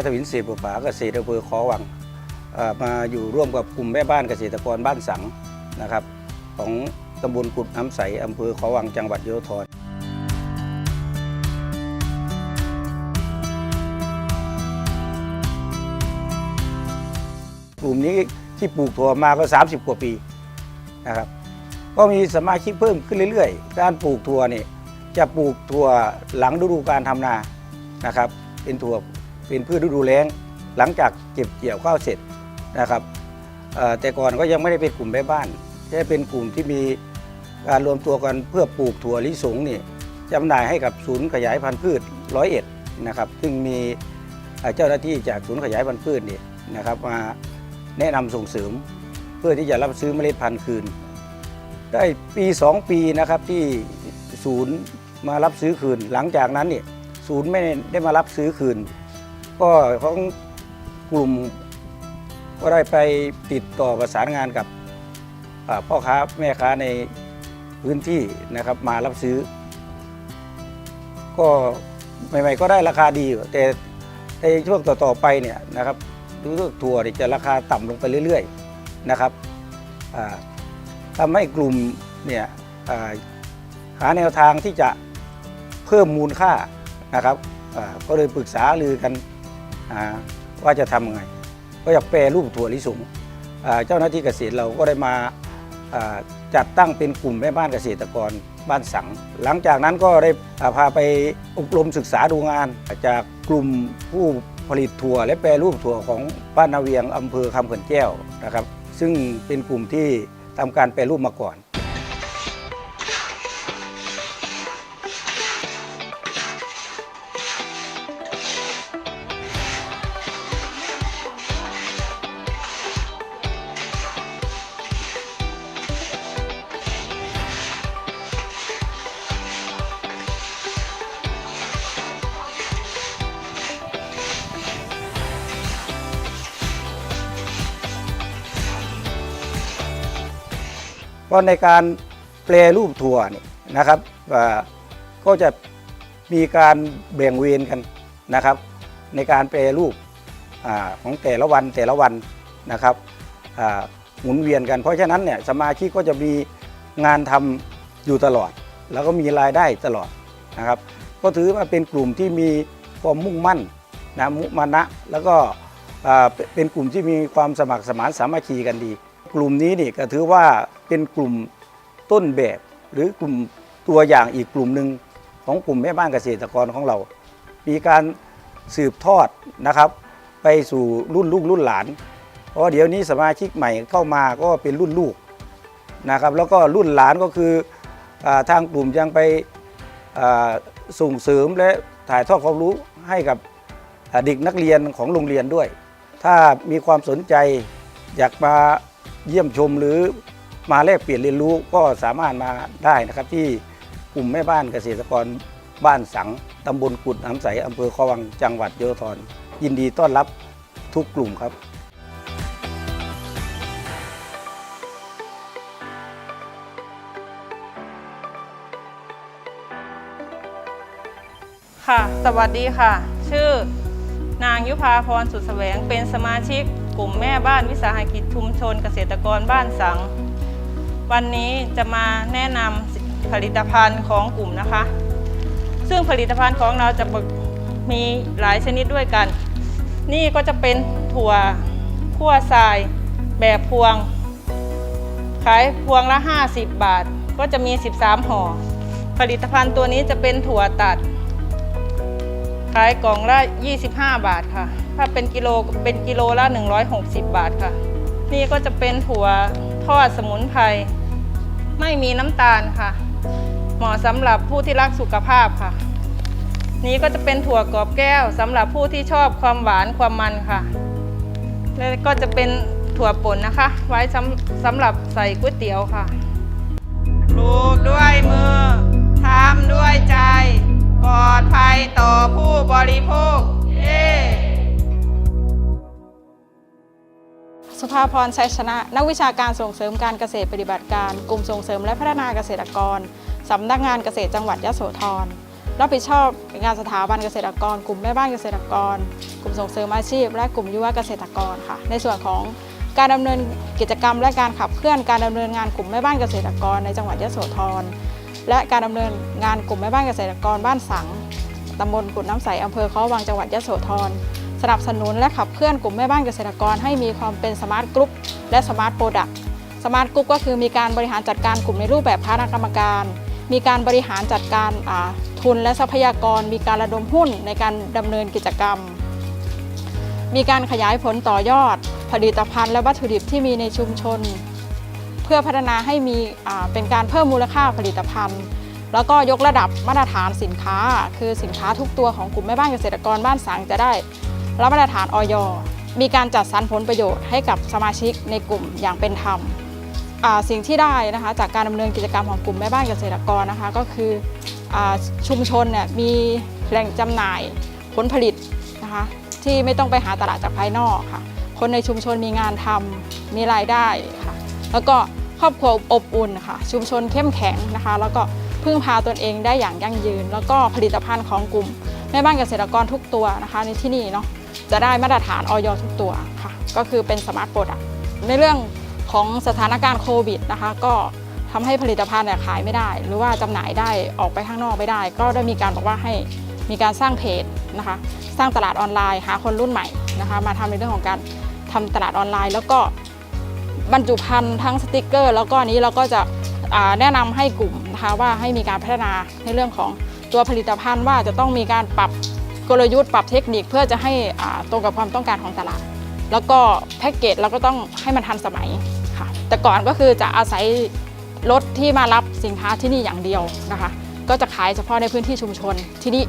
ายทวินเสบุปผาเกษตรอำเภอขอวังมาอยู่ร่วมกับกลุ่มแม่บ้านเกษตรกรบ้านสังนะครับ ของตำบลกุดน้ำใสอำเภอขอวังจังหวัดยโสธรกลุ่มนี้ที่ปลูกถั่วมาก็ 30 กว่าปีนะครับ ก็มีสมาชิกเพิ่มขึ้นเรื่อยๆ การปลูกถั่วนี่จะปลูกถั่วหลังฤดูการทำนานะครับ เป็นถั่ว เป็นพืชฤดูแล้ง หลังจากเก็บเกี่ยวข้าวเสร็จนะครับแต่ก่อนก็ยังไม่ได้เป็นกลุ่มแม่บ้านแค่เป็นกลุ่มที่มีการรวมตัวกันเพื่อปลูกถั่วลิสงนี่จำหน่ายให้กับศูนย์ขยายพันธุ์พืชร้อยเอ็ดนะครับซึ่งมีเจ้าหน้าที่จากศูนย์ขยายพันธุ์พืชนี่นะครับมาแนะนำส่งเสริม เพื่อที่จะรับซื้อเมล็ดพันธุ์คืน ได้ปี 2 ปีนะครับที่ศูนย์มารับซื้อคืน หลังจากนั้นเนี่ยศูนย์ไม่ได้มารับซื้อคืน ก็ของกลุ่มก็ได้ไปติดต่อประสานงานกับพ่อค้าแม่ค้าในพื้นที่นะครับมารับซื้อ ก็ใหม่ๆก็ได้ราคาดี แต่ในช่วงต่อๆไปเนี่ยนะครับรู้สึกถั่วจะราคาต่ำลงไปเรื่อยๆนะครับอ่าให้กลุ่มเนี่ยอ่าหาแนวทางที่จะเพิ่มมูลค่านะครับก็เลยปรึกษารือกัน ว่าจะทำยังไง ก็อยากแปรรูปถั่วลิสงเจ้าหน้าที่เกษตรเราก็ได้มาจัดตั้งเป็นกลุ่มแม่บ้านเกษตรกรบ้านสัง หลังจากนั้นก็ได้พาไปอบรมศึกษาดูงาน จากกลุ่มผู้ผลิตถั่วและแปรรูปถั่วของบ้านนาเวียงอำเภอคำเขื่อนแก้วนะครับ ซึ่งเป็นกลุ่มที่ทำการแปรรูปมาก่อน ก็ในการแปรรูปถั่วนี่นะครับก็จะมีการแบ่งเวรกันนะครับ ในการแปรรูปอของแต่ละวันแต่ละวันนะครับหมุนเวียนกัน เพราะฉะนั้นเนี่ยสมาชิกก็จะมีงานทำอยู่ตลอด แล้วก็มีรายได้ตลอดนะครับ ก็ถือว่าเป็นกลุ่มที่มีความมุ่งมั่นนะมุมานะแล้วก็เป็นเป็นกลุ่มที่มีความสมัครสมานสามัคคีกันดี กลุ่มนี้นี่ก็ถือว่าเป็นกลุ่มต้นแบบ หรือกลุ่มตัวอย่างอีกกลุ่มหนึ่งของกลุ่มแม่บ้านเกษตรกรของเรา มีการสืบทอดนะครับ ไปสู่รุ่นลูกรุ่นหลาน เพราะเดี๋ยวนี้สมาชิกใหม่เข้ามาก็เป็นรุ่นลูกนะครับแล้วก็รุ่นหลานก็คืออทางกลุ่มยังไปส่งเสริมและถ่ายทอดความรู้ให้กับเด็กนักเรียนของโรงเรียนด้วย ถ้ามีความสนใจอยากมา เยี่ยมชมหรือมาแลกเปลี่ยนเรียนรู้ก็สามารถมาได้นะครับ ที่กลุ่มแม่บ้านเกษตรกรบ้านสังตำบลกุดน้ำใสอำเภอคอวังจังหวัดยโสธรยินดีต้อนรับทุกกลุ่มครับค่ะ สวัสดีค่ะ ชื่อนางยุพาพรสุดแสวง เป็นสมาชิก กลุ่มแม่บ้านวิสาหกิจชุมชนเกษตรกรบ้านสัง วันนี้จะมาแนะนำผลิตภัณฑ์ของกลุ่มนะคะ ซึ่งผลิตภัณฑ์ของเราจะมีหลายชนิดด้วยกัน นี่ก็จะเป็นถั่วคั่วทรายแบบพวง ขายพวงละ 50 บาท ก็จะมี 13 ห่อ ผลิตภัณฑ์ตัวนี้จะเป็นถั่วตัด ขายกล่องละ 25 บาทค่ะ ถ้าเป็นกิโลเป็นกิโลละ 160 บาทค่ะ นี่ก็จะเป็นถั่วทอดสมุนไพรไม่มีน้ำตาลค่ะ เหมาะสำหรับผู้ที่รักสุขภาพค่ะ นี้ก็จะเป็นถั่วกรอบแก้วสำหรับผู้ที่ชอบความหวานความมันค่ะ แล้วก็จะเป็นถั่วป่นนะคะ ไว้สำสำหรับใส่ก๋วยเตี๋ยวค่ะปลูกด้วยมือทำด้วยใจ ปลอดภัยต่อผู้บริโภค เย้ สุภาพรชัยชนะ นักวิชาการส่งเสริมการเกษตรปฏิบัติการ กลุ่มส่งเสริมและพัฒนาเกษตรกร สำนักงานเกษตรจังหวัดยะโสธร รับผิดชอบงานสถาบันเกษตรกร กลุ่มแม่บ้านเกษตรกร กลุ่มส่งเสริมอาชีพ และกลุ่มยุวเกษตรกรค่ะ ในส่วนของการดำเนินกิจกรรม และการขับเคลื่อนการดำเนินงานกลุ่มแม่บ้านเกษตรกรในจังหวัดยโสธร และการดำเนินงานกลุ่มแม่บ้านเกษตรกรบ้านสังตำบลกุดน้ำใสอำเภอเขาวังจังหวัดยโสธร สนับสนุนและขับเคลื่อนกลุ่มแม่บ้านเกษตรกรให้มีความเป็นสมาร์ทกรุ๊ปและสมาร์ทโปรดักต์สมาร์ทกรุ๊ปก็คือมีการบริหารจัดการกลุ่มในรูปแบบคณะกรรมการ มีการบริหารจัดการทุนและทรัพยากร มีการระดมหุ้นในการดำเนินกิจกรรม มีการขยายผลต่อยอด ผลิตภัณฑ์และวัตถุดิบที่มีในชุมชน เพื่อพัฒนาให้มีเป็นการเพิ่มมูลค่าผลิตภัณฑ์แล้วก็ยกระดับมาตรฐานสินค้า คือสินค้าทุกตัวของกลุ่มแม่บ้านเกษตรกรบ้านสังจะได้ รับมาตรฐานออยมีการจัดสรรผลประโยชน์ให้กับสมาชิกในกลุ่มอย่างเป็นธรรมสิ่งที่ได้นะคะจากการดำเนินกิจกรรมของกลุ่มแม่บ้านเกษตรกรนะคะก็คืออชุมชนเนี่ยมีแหล่งจำหน่ายผลผลิตนะคะที่ไม่ต้องไปหาตลาดจากภายนอกค่ะคนในชุมชนมีงานทำมีรายได้ค่ะแล้วก็ครอบครัวอบอุ่นค่ะชุมชนเข้มแข็งนะคะแล้วก็พึ่งพาตนเองได้อย่างยั่งยืน แล้วก็ผลิตภัณฑ์ของกลุ่มแม่บ้านเกษตรกรทุกตัวนะคะในที่นี่เนาะ จะได้มาตรฐานออยทุกตัวค่ะ ก็คือเป็นสมาร์ทโปรดักในเรื่องของสถานการณ์โควิดนะคะ ก็ทำให้ผลิตภัณฑ์เนี่ยขายไม่ได้ หรือว่าจำหน่ายได้ออกไปข้างนอกไม่ได้ ก็ได้มีการบอกว่าให้มีการสร้างเพจนะคะ สร้างตลาดออนไลน์หาคนรุ่นใหม่นะคะ มาทำในเรื่องของการทำตลาดออนไลน์ แล้วก็บรรจุภัณฑ์ทั้งสติกเกอร์ แล้วก็นี้เราก็จะแนะนำให้กลุ่มนะคะว่าให้มีการพัฒนาในเรื่องของตัวผลิตภัณฑ์ว่าจะต้องมีการปรับ กลยุทธ์ปรับเทคนิคเพื่อจะให้ตรงกับความต้องการของตลาด แล้วก็แพ็กเกจเราก็ต้องให้มันทันสมัยค่ะแต่ก่อนก็คือจะอาศัยรถที่มารับสินค้าที่นี่อย่างเดียวนะคะ ก็จะขายเฉพาะในพื้นที่ชุมชน ทีนี้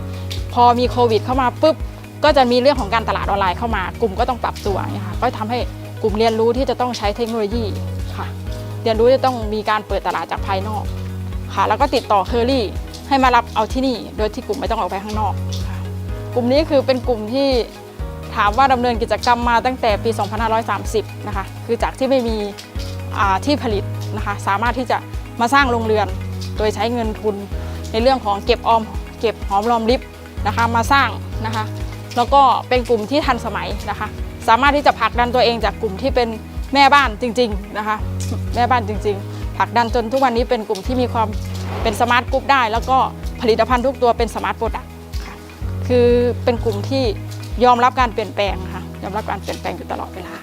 พอมีโควิดเข้ามาปุ๊บก็จะมีเรื่องของการตลาดออนไลน์เข้ามากลุ่มก็ต้องปรับตัวนี่ยค่ะก็ทำให้กลุ่มเรียนรู้ที่จะต้องใช้เทคโนโลยีค่ะ เรียนรู้จะต้องมีการเปิดตลาดจากภายนอกค่ะ แล้วก็ติดต่อเคอรี่ให้มารับเอาที่นี่ โดยที่กลุ่มไม่ต้องออกไปข้างนอกค่ะ กลุ่มนี้คือเป็นกลุ่มที่ถามว่าดำเนินกิจกรรมมาตั้งแต่ปี 2530 นะคะ คือจากที่ไม่มีที่ผลิตนะคะ สามารถที่จะมาสร้างโรงเรือน โดยใช้เงินทุนในเรื่องของเก็บออม เก็บหอมรอมริบนะคะ มาสร้างนะคะ แล้วก็เป็นกลุ่มที่ทันสมัยนะคะ สามารถที่จะผลักดันตัวเองจากกลุ่มที่เป็นแม่บ้านจริง ๆนะคะ แม่บ้านจริง ๆผลักดันจนทุกวันนี้เป็นกลุ่มที่มีความเป็นสมาร์ทกรุ๊ปได้ แล้วก็ผลิตภัณฑ์ทุกตัวเป็นสมาร์ทโปรดัก คือเป็นกลุ่มที่ยอมรับการเปลี่ยนแปลงค่ะยอมรับการเปลี่ยนแปลงอยู่ตลอดเวลา